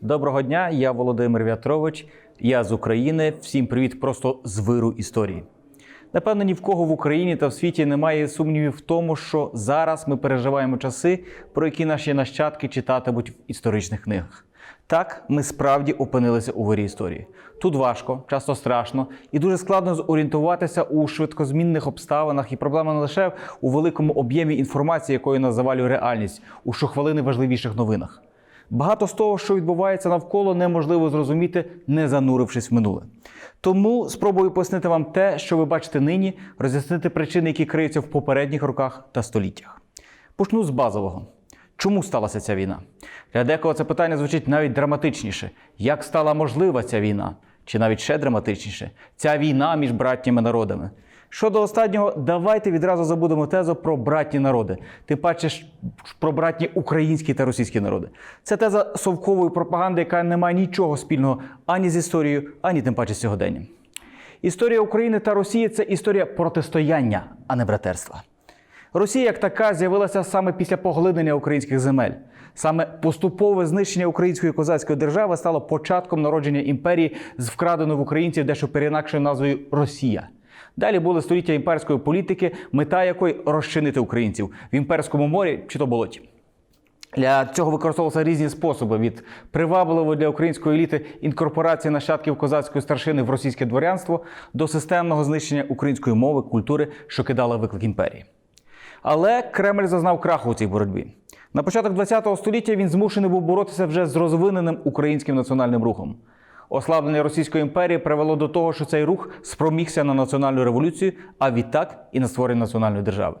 Доброго дня, я Володимир В'ятрович. Я з України. Всім привіт, просто з виру історії. Напевно, ні в кого в Україні та в світі немає сумнівів в тому, що зараз ми переживаємо часи, про які наші нащадки читатимуть в історичних книгах. Так, ми справді опинилися у вирі історії. Тут важко, часто страшно і дуже складно зорієнтуватися у швидкозмінних обставинах, і проблема не лише у великому об'ємі інформації, якою нас завалює реальність, у щохвилини важливіших новинах. Багато з того, що відбувається навколо, неможливо зрозуміти, не занурившись в минуле. Тому спробую пояснити вам те, що ви бачите нині, роз'яснити причини, які криються в попередніх роках та століттях. Почну з базового. Чому сталася ця війна? Для декого це питання звучить навіть драматичніше. Як стала можлива ця війна? Чи навіть ще драматичніше ця війна між братніми народами? Щодо останнього, давайте відразу забудемо тезу про братні народи, тим паче про братні українські та російські народи. Це теза совкової пропаганди, яка не має нічого спільного ані з історією, ані тим паче з сьогоденням. Історія України та Росії це історія протистояння, а не братерства. Росія як така з'явилася саме після поглинення українських земель. Саме поступове знищення української козацької держави стало початком народження імперії з вкраденою в українців дещо переінакшою назвою Росія. Далі були століття імперської політики, мета якої розчинити українців в імперському морі чи то болоті. Для цього використовувалися різні способи від привабливої для української еліти інкорпорації нащадків козацької старшини в російське дворянство до системного знищення української мови, культури, що кидала виклик імперії. Але Кремль зазнав краху у цій боротьбі. На початок ХХ століття він змушений був боротися вже з розвиненим українським національним рухом. Ослаблення Російської імперії привело до того, що цей рух спромігся на національну революцію, а відтак і на створення національної держави.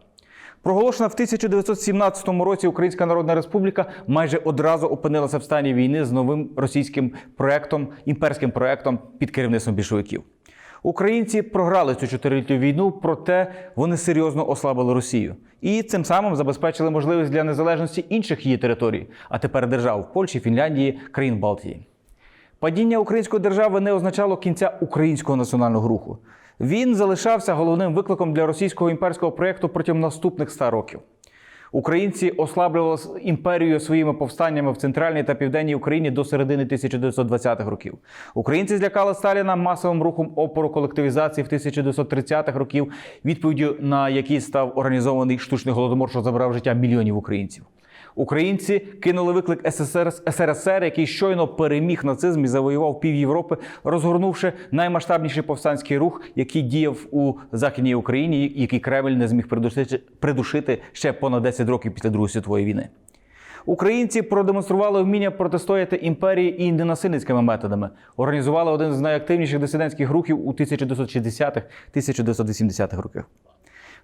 Проголошена в 1917 році Українська Народна Республіка майже одразу опинилася в стані війни з новим російським проектом, імперським проектом під керівництвом більшовиків. Українці програли цю чотирилітню війну, проте вони серйозно ослабили Росію і цим самим забезпечили можливість для незалежності інших її територій, а тепер держав Польщі, Фінляндії, країн Балтії. Падіння української держави не означало кінця українського національного руху. Він залишався головним викликом для російського імперського проєкту протягом наступних ста років. Українці ослаблювали імперію своїми повстаннями в центральній та південній Україні до середини 1920-х років. Українці злякали Сталіна масовим рухом опору колективізації в 1930-х років, відповіддю на який став організований штучний голодомор, що забрав життя мільйонів українців. Українці кинули виклик СССР, СРСР, який щойно переміг нацизм і завоював пів Європи, розгорнувши наймасштабніший повстанський рух, який діяв у західній Україні, який Кремль не зміг придушити, придушити ще понад 10 років після Другої світової війни. Українці продемонстрували вміння протистояти імперії і ненасильницькими методами. Організували один з найактивніших дисидентських рухів у 1960-1980-х роках.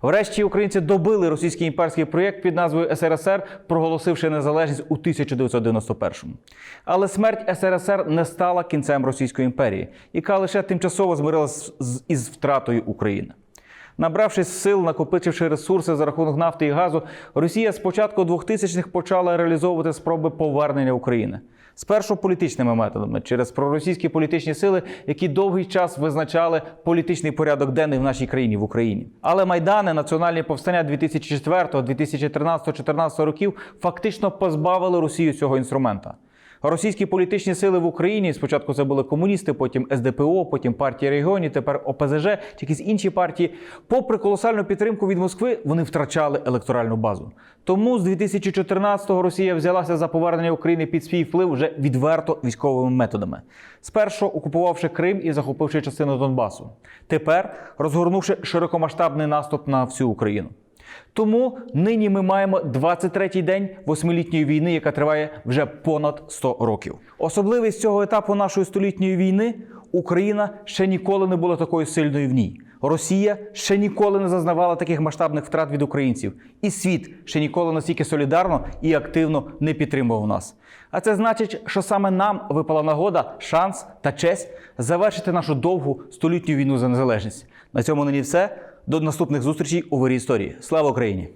Врешті українці добили російський імперський проєкт під назвою СРСР, проголосивши незалежність у 1991-му. Але смерть СРСР не стала кінцем Російської імперії, яка лише тимчасово змирилася із втратою України. Набравшись сил, накопичивши ресурси за рахунок нафти і газу, Росія з початку 2000-х почала реалізовувати спроби повернення України. Спершу політичними методами через проросійські політичні сили, які довгий час визначали політичний порядок денний в нашій країні в Україні. Але майдани, національні повстання 2004, 2013, 2014 років фактично позбавили Росію цього інструмента. Російські політичні сили в Україні спочатку це були комуністи, потім СДПО, потім партія регіонів, тепер ОПЗЖ якісь інші партії. Попри колосальну підтримку від Москви, вони втрачали електоральну базу. Тому з 2014-го Росія взялася за повернення України під свій вплив вже відверто військовими методами. Спершу окупувавши Крим і захопивши частину Донбасу. Тепер розгорнувши широкомасштабний наступ на всю Україну. Тому нині ми маємо 23-й день восьмилітньої війни, яка триває вже понад 100 років. Особливість цього етапу нашої столітньої війни Україна ще ніколи не була такою сильною в ній. Росія ще ніколи не зазнавала таких масштабних втрат від українців, і світ ще ніколи настільки солідарно і активно не підтримував нас. А це значить, що саме нам випала нагода, шанс та честь завершити нашу довгу столітню війну за незалежність. На цьому нині все. До наступних зустрічей у вирі історії. Слава Україні!